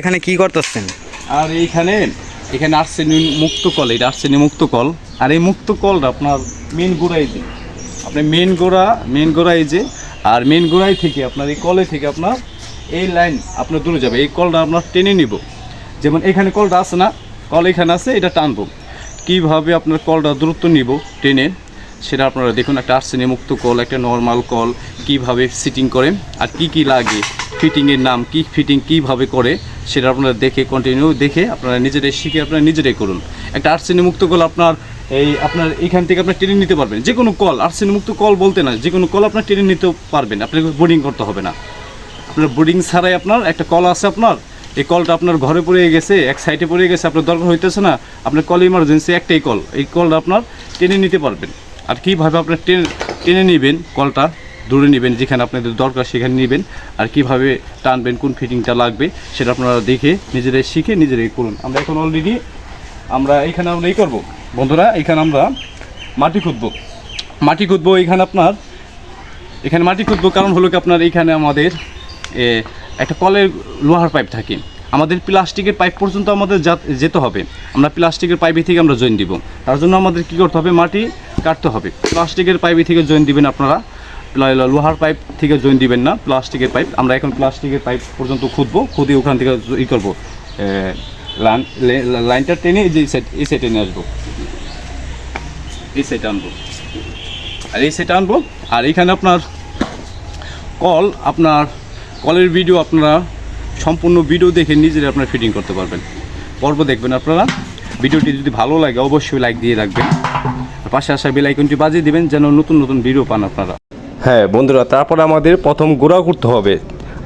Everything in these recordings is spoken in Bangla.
এখানে কি করতেছেন? আর এইখানে, এখানে আর্সেনি মুক্ত কল এটা আর্সেনি মুক্ত কল। আর এই মুক্ত কলটা আপনার মেন গোড়াই যে, আপনি মেন গোড়া মেন গোড়াই যে, আর মেন গোড়াই থেকে আপনার এই কলে থেকে আপনার এই লাইন আপনার দূরে যাবে। এই কলটা আপনার টেনে নিব। যেমন এখানে কলটা আছে না, কল এখানে আছে, এটা টানবো। কীভাবে আপনার কলটা দূরত্ব নিব টেনে, সেটা আপনারা দেখুন, একটা আর্সেনি মুক্ত কল, একটা নর্মাল কল, কীভাবে সিটিং করে, আর কি কি লাগে ফিটিংয়ের নাম, কি ফিটিং কীভাবে করে সেটা আপনারা দেখে কন্টিনিউ দেখে আপনারা নিজেরাই শিখে আপনারা নিজেরাই করুন। একটা আর্সেনি মুক্ত কল আপনার এই আপনার এখান থেকে আপনার ট্রেনে নিতে পারবেন। যে কোনো কল আর্সেনি মুক্ত কল বলতে না, যে কোনো কল আপনার ট্রেনে নিতে পারবেন। আপনাকে বোর্ডিং করতে হবে না। আপনার বোর্ডিং ছাড়াই আপনার একটা কল আছে আপনার। এই কলটা আপনার ঘরে পড়ে গেছে, এক সাইডে পড়ে গেছে, আপনার দরকার হইতেছে না। আপনার কল ইমার্জেন্সি একটাই কল এই কলটা আপনার টেনে নিতে পারবেন। আর কীভাবে আপনার টেনে টেনে নেবেন কলটা দূরে নেবেন যেখানে আপনাদের দরকার সেখানে নেবেন আর কীভাবে টানবেন, কোন ফিটিংটা লাগবে সেটা আপনারা দেখে নিজেরাই শিখে নিজেরাই করুন। আমরা এখন অলরেডি আমরা এইখানে আমরা এই করব। বন্ধুরা এখানে আমরা মাটি খুঁদবো মাটি খুঁদবো এখানে আপনার, এখানে মাটি খুঁজবো কারণ হলো কি আপনার এইখানে আমাদের একটা কলের লোহার পাইপ থাকে। আমাদের প্লাস্টিকের পাইপ পর্যন্ত আমাদের যেতে হবে। আমরা প্লাস্টিকের পাইপে থেকে আমরা জয়েন দিব। তার জন্য আমাদের কী করতে হবে? মাটি কাটতে হবে। প্লাস্টিকের পাইপে থেকে জয়েন দিবেন আপনারা। লোহার পাইপ থেকে জয়েন দিবেন না, প্লাস্টিকের পাইপ। আমরা এখন প্লাস্টিকের পাইপ পর্যন্ত খুঁজবো খুঁজে ওখান থেকে ই করব। লাইনটা টেনে যে সাইড এই সাইডে নিয়ে আসব। এই সাইডে আনব। আর এই সেটা আনব। আর এখানে আপনার কল, আপনার কলের ভিডিও আপনারা সম্পূর্ণ ভিডিও দেখে নিজেরা আপনারা ফিটিং করতে পারবেন। পর্ব দেখবেন আপনারা। ভিডিওটি যদি ভালো লাগে, অবশ্যই লাইক দিয়ে রাখবেন। পাশে আসা বেল আইকনটি বাজিয়ে দিবেন, যেন নতুন নতুন ভিডিও পান আপনারা। হ্যাঁ বন্ধুরা, তারপর আমাদের প্রথম গোড়া করতে হবে।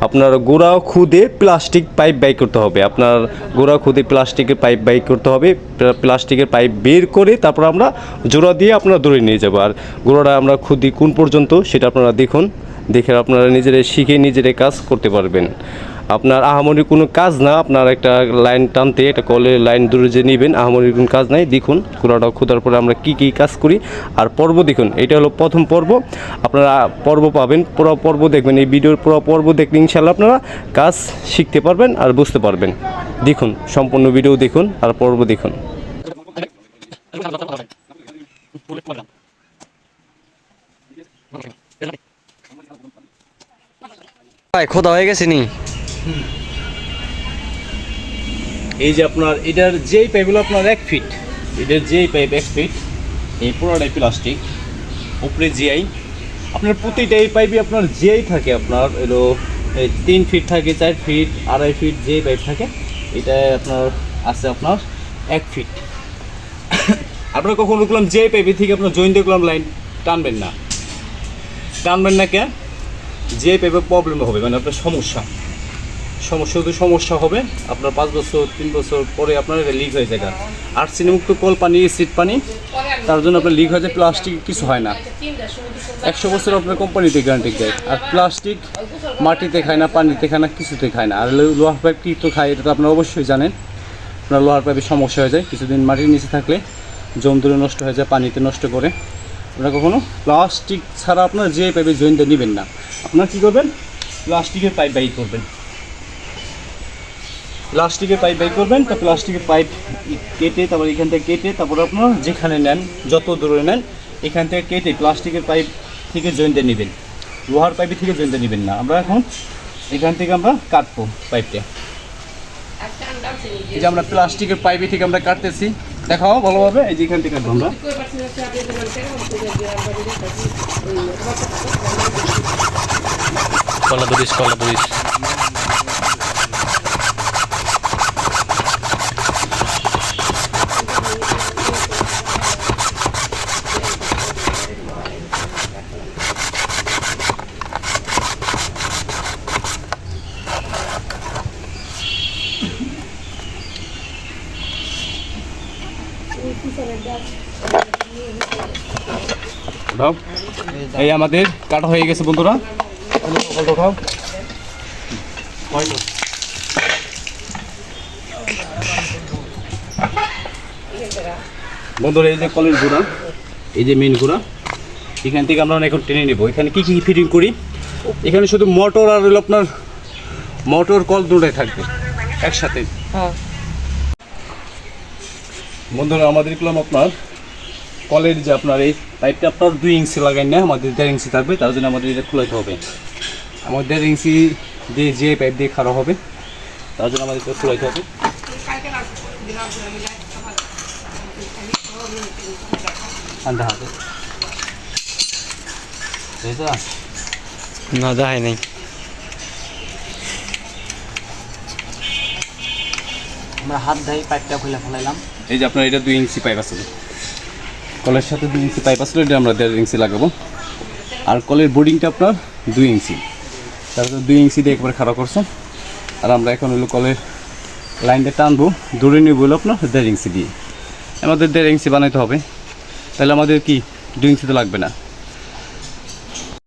আপনার গোড়া খুদে প্লাস্টিক পাইপ বাই করতে হবে। আপনার গোড়া খুদে প্লাস্টিকের পাইপ বাই করতে হবে। প্লাস্টিকের পাইপ বের করে তারপর আমরা জোড়া দিয়ে আপনারা দৌড়ে নিয়ে যাব। আর গোড়াটা আমরা খুদি কোন পর্যন্ত সেটা আপনারা দেখুন। দেখে আপনারা নিজেরাই শিখে নিজেরাই কাজ করতে পারবেন। আপনার আহামরি কোনো কাজ না, আপনার একটা লাইন টানতে, একটা কলের লাইন দূরে যে নেবেন, আহামরি কোনো কাজ নাই। দেখুন গোড়াটা খোদার পরে আমরা কি কি কাজ করি। আর পর্ব দেখুন, এটা হলো প্রথম পর্ব। আপনারা পর্ব পাবেন, পুরো পর্ব দেখবেন। এই ভিডিওর পুরো পর্ব দেখলে ইনশাল্লাহ আপনারা কাজ শিখতে পারবেন আর বুঝতে পারবেন। দেখুন, সম্পূর্ণ ভিডিও দেখুন আর পর্ব দেখুন। খোদা হয়ে গেছে নি? এই যে আপনার, এটার যেই পাইপগুলো আপনার এক ফিট এটার যেই পাইপ এক ফিট এই পুরোটাই প্লাস্টিক উপরে জিআই আপনার প্রতিটা এই পাইপে আপনার জিআই থাকে আপনার, এলো তিন ফিট থাকে, চার ফিট আড়াই ফিট যে পাইপ থাকে, এটা আপনার আছে আপনার এক ফিট আপনার কখন দেখলাম যে পাইপে থেকে আপনার জয়েন দেখলাম লাইন টানবেন না। টানবেন না কে? যে পাইপে প্রবলেম হবে মানে আপনার সমস্যা। সমস্যা তো সমস্যা হবে, আপনার পাঁচ বছর, তিন বছর পরে আপনার এটা লিক হয়ে যায় আর সিনেমুক্ত কল পানি সিট পানি, তার জন্য আপনার লিক হয়ে যায় প্লাস্টিক কিছু হয় না। একশো বছর আপনার কোম্পানিতে গ্যারান্টি দেয়, আর প্লাস্টিক মাটিতে খায় না, পানিতে খায় না, কিছুতে খায় না। আর লোহার পাইপ কি তো খায়, এটা তো আপনারা অবশ্যই জানেন। আপনার লোহার পাইপে সমস্যা হয়ে যায়, কিছুদিন মাটির নিচে থাকলে জম ধরে নষ্ট হয়ে যায়, পানিতে নষ্ট করে। আপনারা কখনো প্লাস্টিক ছাড়া আপনার যে পাইপে জয়েন্টে নেবেন না। আপনার কী করবেন? প্লাস্টিকের পাইপ বাই করবেন। প্লাস্টিকের পাইপ বাই করবেন, তো প্লাস্টিকের পাইপ কেটে তারপর এখান থেকে কেটে তারপর আপনার যেখানে নেন, যত দূরে নেন, এখান থেকে কেটে প্লাস্টিকের পাইপ থেকে জয়েন্টে নেবেন। লোহার পাইপে থেকে জয়েন্টে নেবেন না। আমরা এখন এখান থেকে আমরা কাটবো পাইপটা এই যে আমরা প্লাস্টিকের পাইপে থেকে আমরা কাটতেছি। দেখাও ভালোভাবে, এই যে এখান থেকে কাটবো আমরা। কলা কলা উঠাও। এই আমাদের কাটা হয়ে গেছে, বন্ধুরা। উঠাও বন্ধুরা, এই যে কলের গুঁড়া, এই যে মেন গুঁড়া, এখান থেকে আমরা এখন টেনে নেব। এখানে কি কি ফিটিং করি? এখানে শুধু মোটর আর আপনার মোটর কল দুটাই থাকবে, একসাথে। হ্যাঁ। বন্ধুরা আমাদের এগুলো আপনার কলের যে আপনার এই পাইপটা আপনার দুই ইঞ্চি লাগাই না আমাদের দেড় ইঞ্চি থাকবে তার জন্য আমাদের এটা খোলাইতে হবে। আমার দেড় ইঞ্চি দিয়ে যে পাইপ দিয়ে খারাপ হবে তার জন্য আমাদের এটা খোলাইতে হবে। আন্ধা হাতে বুঝছ? না দেখাই নাই। আমরা হাত ধাই পাইপটা খুলে ফেলাইলাম। এই যে আপনার এটা দুই ইঞ্চি পাইপ আছে কলের সাথে দুই ইঞ্চি পাইপ আসলে এটা আমরা দেড় ইঞ্চি লাগাবো। আর কলের বোর্ডিংটা আপনার দুই ইঞ্চি। তারপরে দুই ইঞ্চি দিয়ে একবার খাড়া করছেন আর আমরা এখন হলো কলের লাইনটা টানবো। দূরে নিয়ে বলল আপনার দেড় ইঞ্চি দিয়ে। আমাদের দেড় ইঞ্চি বানাইতে হবে। তাহলে আমাদের কি, দুই ইঞ্চি তো লাগবে না।